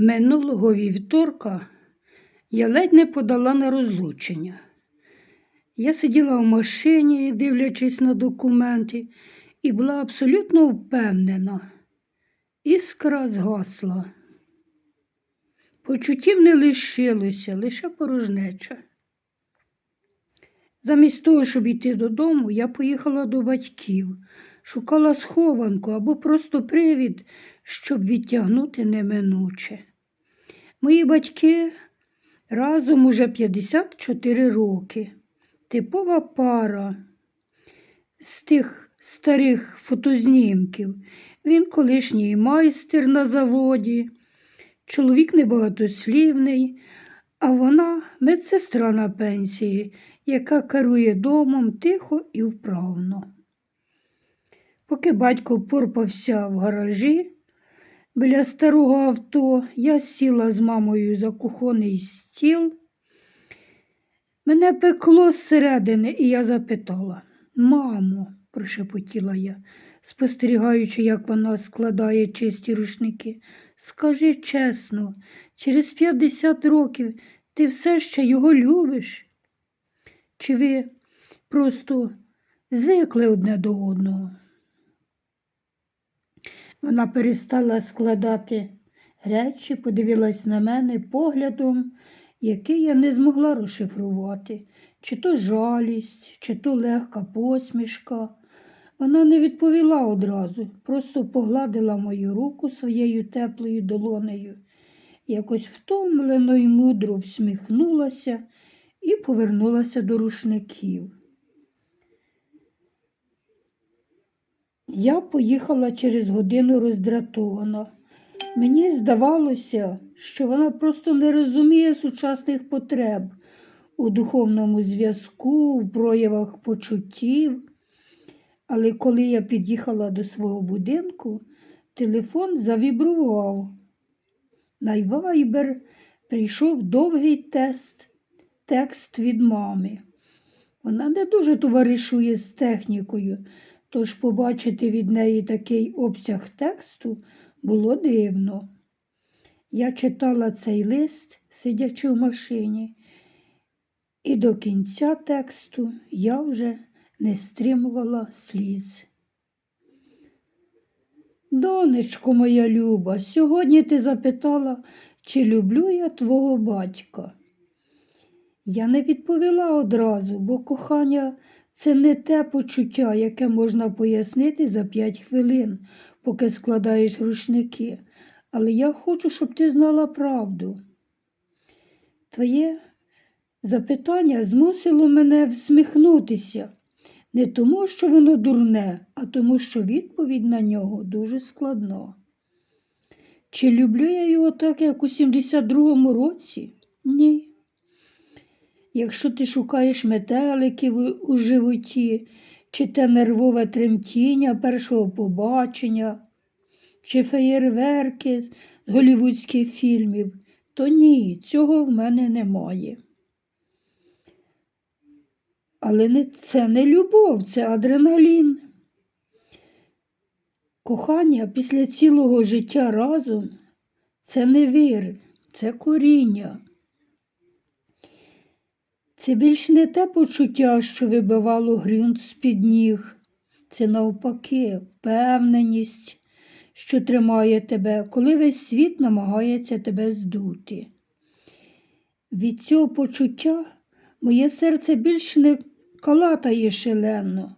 Минулого вівторка я ледь не подала на розлучення. Я сиділа в машині, дивлячись на документи, і була абсолютно впевнена. Іскра згасла. Почуттів не лишилося, лише порожнеча. Замість того, щоб йти додому, я поїхала до батьків, шукала схованку або просто привід, щоб відтягнути неминуче. Мої батьки разом уже 54 роки. Типова пара з тих старих фотознімків. Він колишній майстер на заводі, чоловік небагатослівний, а вона медсестра на пенсії, яка керує домом тихо і вправно. Поки батько порпався в гаражі біля старого авто, я сіла з мамою за кухонний стіл. Мене пекло зсередини, і я запитала Мамо, прошепотіла я, спостерігаючи, як вона складає чисті рушники. Скажи чесно, через 50 років ти все ще його любиш? Чи ви просто звикли одне до одного? Вона перестала складати речі, подивилась на мене поглядом, який я не змогла розшифрувати, чи то жалість, чи то легка посмішка. Вона не відповіла одразу, просто погладила мою руку своєю теплою долонею, якось втомлено й мудро всміхнулася і повернулася до рушників. Я поїхала через годину роздратована. Мені здавалося, що вона просто не розуміє сучасних потреб у духовному зв'язку, в проявах почуттів. Але коли я під'їхала до свого будинку, телефон завібрував. На вайбер прийшов довгий тест, текст від мами. Вона не дуже товаришує з технікою, тож побачити від неї такий обсяг тексту було дивно. Я читала цей лист, сидячи в машині, і до кінця тексту я вже не стримувала сліз. Донечко моя люба, сьогодні ти запитала, чи люблю я твого батька. Я не відповіла одразу, бо кохання це не те почуття, яке можна пояснити за п'ять хвилин, поки складаєш рушники. Але я хочу, щоб ти знала правду. Твоє запитання змусило мене всміхнутися. Не тому, що воно дурне, а тому, що відповідь на нього дуже складна. Чи люблю я його так, як у 72-му році? Ні. Якщо ти шукаєш метеликів у животі, чи те нервове тремтіння першого побачення, чи феєрверки з голівудських фільмів, то ні, цього в мене немає. Але це не любов, це адреналін. Кохання після цілого життя разом це не вір, це коріння. Це більш не те почуття, що вибивало ґрунт з-під ніг. Це навпаки, впевненість, що тримає тебе, коли весь світ намагається тебе здути. Від цього почуття моє серце більш не калатає шалено,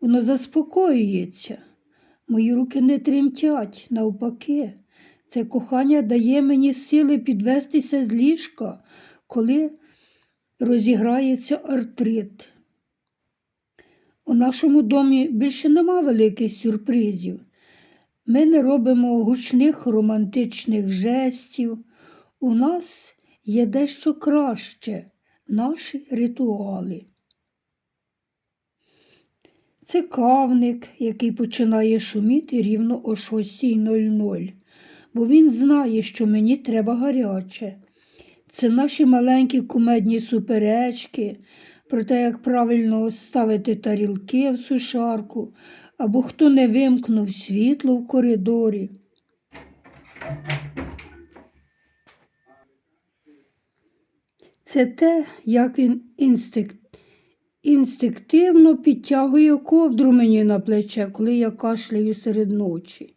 воно заспокоюється. Мої руки не тремтять, навпаки, це кохання дає мені сили підвестися з ліжка, коли розіграється артрит. У нашому домі більше нема великих сюрпризів. Ми не робимо гучних романтичних жестів. У нас є дещо краще наші ритуали. Це кавник, який починає шуміти рівно о 6.00, бо він знає, що мені треба гаряче. Це наші маленькі кумедні суперечки, про те, як правильно ставити тарілки в сушарку або хто не вимкнув світло в коридорі. Це те, як він інстинкт, інстинктивно підтягує ковдру мені на плече, коли я кашляю серед ночі.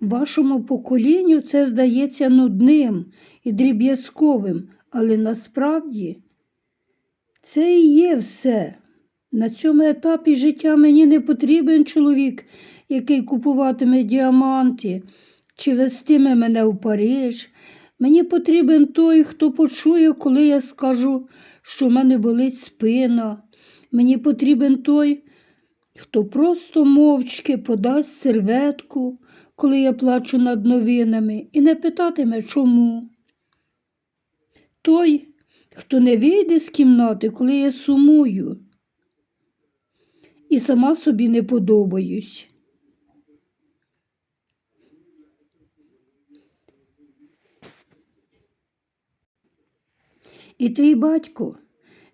Вашому поколінню це здається нудним і дріб'язковим, але насправді це і є все. На цьому етапі життя мені не потрібен чоловік, який купуватиме діаманти чи вестиме мене в Париж. Мені потрібен той, хто почує, коли я скажу, що в мене болить спина. Мені потрібен той, хто просто мовчки подасть серветку, коли я плачу над новинами, і не питатиме чому. Той, хто не вийде з кімнати, коли я сумую, і сама собі не подобаюсь. І твій батько,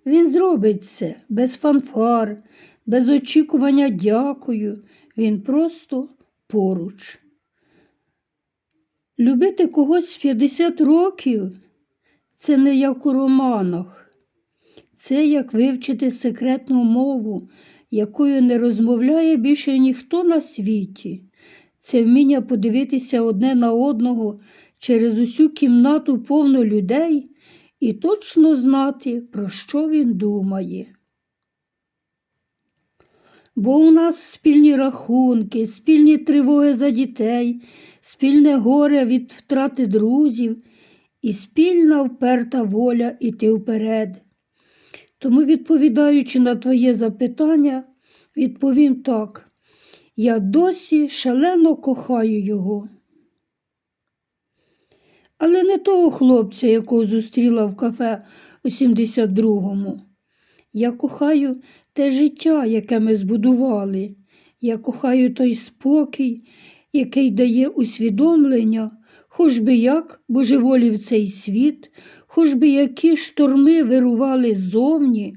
він зробить це без фанфар, без очікування дякую, він просто поруч. Любити когось в 50 років це не як у романах, це як вивчити секретну мову, якою не розмовляє більше ніхто на світі. Це вміння подивитися одне на одного через усю кімнату повну людей і точно знати, про що він думає. Бо у нас спільні рахунки, спільні тривоги за дітей, спільне горе від втрати друзів і спільна вперта воля іти вперед. Тому, відповідаючи на твоє запитання, відповім так. Я досі шалено кохаю його. Але не того хлопця, якого зустріла в кафе у 72-му. Я кохаю те життя, яке ми збудували. Я кохаю той спокій, який дає усвідомлення, хоч би як божеволів цей світ, хоч би які шторми вирували ззовні,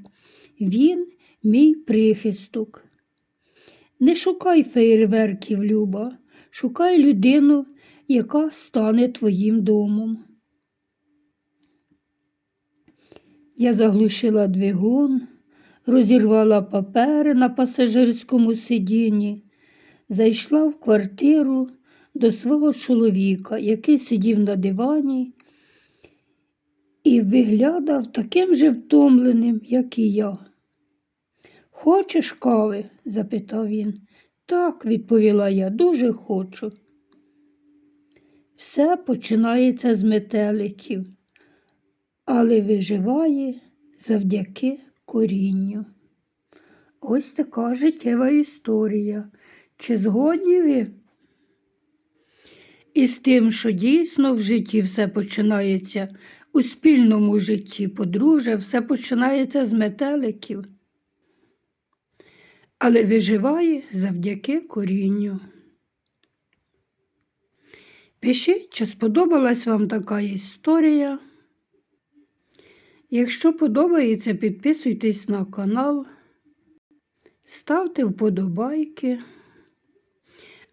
він мій прихисток. Не шукай фейерверків, Люба, шукай людину, яка стане твоїм домом. Я заглушила двигун, розірвала папери на пасажирському сидінні, зайшла в квартиру до свого чоловіка, який сидів на дивані і виглядав таким же втомленим, як і я. Хочеш кави? запитав він. Так, відповіла я, дуже хочу. Все починається з метеликів, але виживає завдяки корінню. Ось така життєва історія. Чи згодні ви? І з тим, що дійсно в житті все починається у спільному житті, подружжя, все починається з метеликів, але виживає завдяки корінню. Пишіть, чи сподобалась вам така історія. Якщо подобається, підписуйтесь на канал, ставте вподобайки.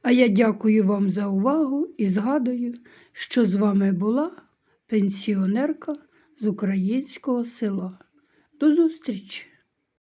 А я дякую вам за увагу і згадую, що з вами була пенсіонерка з українського села. До зустрічі!